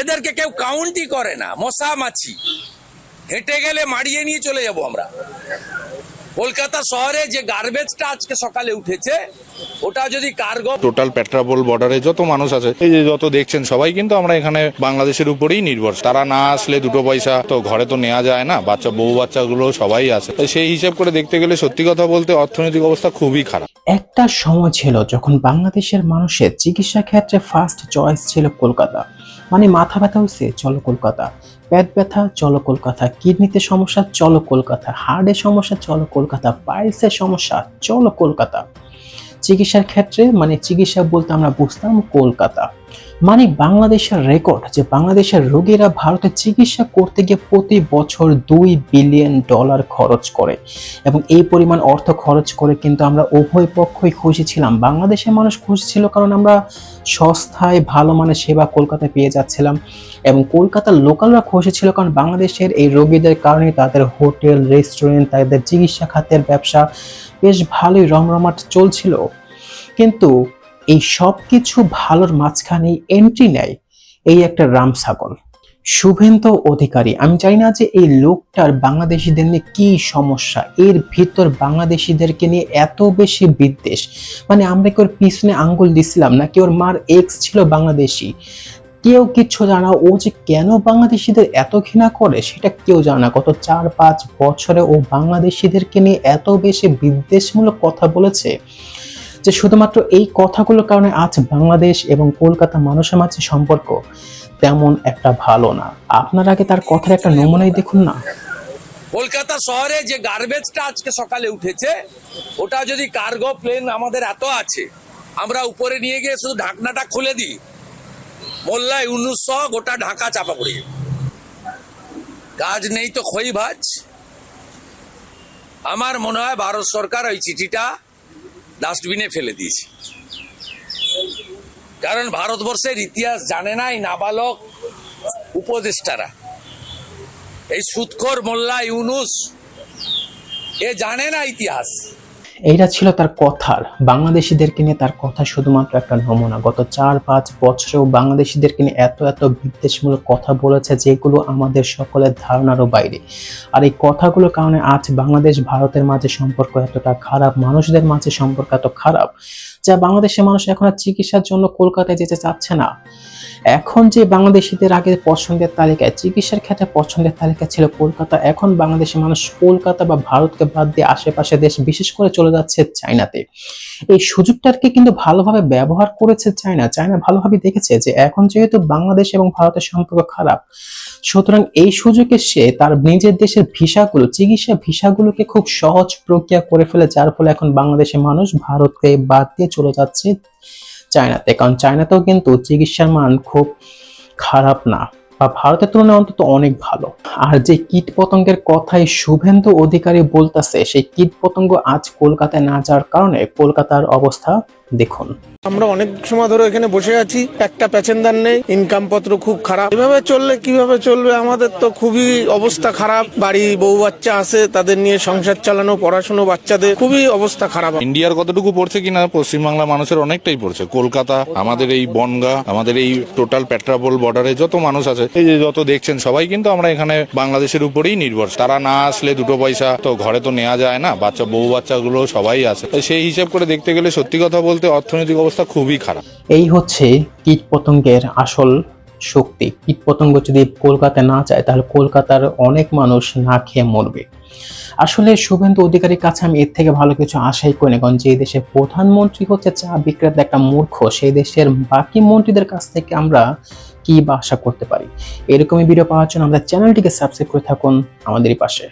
এদেরকে কেউ কাউন্টই করে না মশা মাছি হেঁটে গেলে মারিয়ে নিয়ে চলে যাব আমরা। কলকাতা শহরে যে গার্বেজটা আজকে সকালে উঠেছে ওটা যদি কার্গো টোটাল পেট্রাপোল বর্ডারে যত মানুষ আছে এই যে যত দেখছেন সবাই কিন্তু আমরা এখানে বাংলাদেশের উপরেই নির্ভর তারা না আসলে দুটো পয়সা তো ঘরে তো নেওয়া যায় না বাচ্চা বউ বাচ্চাগুলো সবাই আছে। তো সেই হিসাব করে দেখতে গেলে সত্যি কথা বলতে অর্থনৈতিক অবস্থা খুবই খারাপ। একটা সময় ছিল যখন বাংলাদেশের মানুষের চিকিৎসা ক্ষেত্রে ফার্স্ট চয়েস ছিল কলকাতা। মানে মাথা ব্যথা হচ্ছে চলো কলকাতা। পেট ব্যথা, চলো কলকাতা। কিডনিতে সমস্যা, চলো কলকাতা। হার্টের সমস্যা, চলো কলকাতা। পাইলসের সমস্যা, চলো কলকাতা। চিকিৎসার ক্ষেত্রে মানে চিকিৎসা বলতে আমরা বুঝতাম কলকাতা। মানে বাংলাদেশের রেকর্ড যে বাংলাদেশের রোগীরা ভারতে চিকিৎসা করতে গিয়ে প্রতি বছর দুই বিলিয়ন ডলার খরচ করে। এবং এই পরিমাণ অর্থ খরচ করে কিন্তু আমরা উভয় পক্ষই খুশি ছিলাম। বাংলাদেশের মানুষ খুশি ছিল কারণ আমরা সস্তায় ভালো মানের সেবা কলকাতায় পেয়ে যাচ্ছিলাম। এবং কলকাতার লোকালরা খুশি ছিল কারণ বাংলাদেশের এই রোগীদের কারণে তাদের হোটেল, রেস্টুরেন্ট, তাদের চিকিৎসা খাতের ব্যবসা বেশ ভালোই রমরমাট চলছিল। কিন্তু এই সব কিছু ভালোর মাঝখানে এন্ট্রি নেয় এই একটা রাম ছাগল শুভেন্দু অধিকারী, আমি জানি না যে এই লোকটার বাংলাদেশিদের নিয়ে কি সমস্যা, এর ভিতর বাংলাদেশিদেরকে নিয়ে এত বেশি বিদ্বেষ। মানে আমরা কি ওর পিছনে আঙ্গুল দিছিলাম, নাকি ওর মার এক্স ছিল বাংলাদেশি? কেউ কিচ্ছু জানা, ও যে কেন বাংলাদেশিদের এত ঘৃণা করে, সেটা কেউ জানে না। গত চার পাঁচ বছরে ও বাংলাদেশিদেরকে নিয়ে এত বেশি বিদ্বেষমূলক কথা বলেছে। যে শুধুমাত্র এই কথাগুলোর কারণে আজ বাংলাদেশ এবং কলকাতা মানুষের মাঝে সম্পর্ক তেমন একটা ভালো না। আপনার আগে তার কথার একটা নমুনাই দেখুন না। কলকাতা শহরে যে গার্বেজটা আজকে সকালে উঠেছে, ওটা যদি কার্গো প্লেন আমাদের এত আছে, আমরা উপরে নিয়ে গিয়ে শুধু ঢাকনাটা খুলে দিই। মোল্লা ইউনুস সহ গোটা ঢাকা চাপা পড়ে। কাজ নেই তো খই ভাজ। আমার মনে হয় ভারত সরকার ওই চিঠিটা ডাস্টবিনে ফেলে দিয়েছি। কারণ ভারতবর্ষের ইতিহাস জানে নাই নাবালক উপদেষ্টারা। এই সুৎখর মোল্লা ইউনুস, এ জানে না ইতিহাস। এইটা ছিল তার কথার। বাংলাদেশিদেরকে নিয়ে তার কথা শুধুমাত্র একটা নমুনা। গত চার, পাঁচ বছরেও বাংলাদেশিদেরকে নিয়ে এত এত বিদ্বেষমূলক কথা বলেছে যেগুলো আমাদের সকলের ধারণারও বাইরে। আর এই কথাগুলোর কারণে আজ বাংলাদেশ, ভারতের মাঝে সম্পর্ক এতটা খারাপ, মানুষদের মাঝে সম্পর্ক এত খারাপ যা বাংলাদেশের মানুষ এখন আর চিকিৎসার জন্য কলকাতায় যেতে চাচ্ছে না। এখন যে বাংলাদেশিদের আগে পছন্দের তালিকায়, চিকিৎসার ক্ষেত্রে পছন্দের তালিকা ছিল কলকাতা। এখন বাংলাদেশের মানুষ কলকাতা বা ভারতকে বাদ দিয়ে আশেপাশে দেশ বিশেষ করে চলে যাচ্ছে চায়নাতে। এই সুযোগটাকে কিন্তু ভালোভাবে ব্যবহার করেছে চায়না। চায়না ভালোভাবে দেখেছে যে এখন যেহেতু বাংলাদেশ এবং ভারতের সম্পর্ক খারাপ, সুতরাং এই সুযোগে সে তার নিজের দেশের ভিসাগুলো, চিকিৎসা ভিসাগুলোকে খুব সহজ প্রক্রিয়া করে ফেলে, যার ফলে এখন বাংলাদেশের মানুষ ভারতকে বাদ দিয়ে চলে যাচ্ছে চায়নাতে। কারণ চায়নাতেও কিন্তু চিকিৎসার মান খুব খারাপ না। বা ভারতের তুলনায় অন্তত অনেক ভালো। আর যে কীট পতঙ্গের কথাই শুভেন্দু অধিকারী বলতেছে, সেই কীট পতঙ্গ আজ কলকাতায় না যাওয়ার কারণে কলকাতার অবস্থা দেখুন। আমরা অনেক সময় ধরে এখানে বসে আছি একটা প্যাসেঞ্জার নেই ইনকাম পত্র খুব খারাপ। এভাবে চললে কীভাবে চলবে? আমাদের তো খুবই অবস্থা খারাপ। বাড়ি বউ বাচ্চা আছে তাদের নিয়ে সংসার চালানো পড়াশোনা বাচ্চাদের খুবই অবস্থা খারাপ। ইন্ডিয়ার কতটুকু পড়ছে কিনা পশ্চিমবাংলা মানুষের অনেকটাই পড়ছে। কলকাতা আমাদের এই বনগা আমাদের এই টোটাল পেট্রাপোল বর্ডারে যত মানুষ আছে এই যে যত দেখছেন সবাই কিন্তু আমরা এখানে বাংলাদেশের উপরেই নির্ভর তারা না আসলে দুটো পয়সা তো ঘরে তো নেওয়া যায় না বাচ্চা বউ বাচ্চাগুলো সবাই আছে। সেই হিসাব করে দেখতে গেলে সত্যি কথা বলতে অর্থনৈতিক অবস্থা খুবই খারাপ। এই হচ্ছে কীট পতঙ্গের আসল শক্তি। কীট পতঙ্গ যদি কলকাতায় না যায়, তাহলে কলকাতার অনেক মানুষ না খেয়ে মরবে। আসলে শুভেন্দু অধিকারীর কাছে আমি এর থেকে ভালো কিছু আশাই করি না, কারণ যে দেশের প্রধানমন্ত্রী হচ্ছে চা বিক্রেতা একটা মূর্খ, সেই দেশের বাকি মন্ত্রীদের কাছ থেকে আমরা কি বা আশা করতে পারি? এরকমই ভিডিও পাওয়ার জন্য আমাদের চ্যানেলটিকে সাবস্ক্রাইব করে থাকুন আমাদেরই পাশে।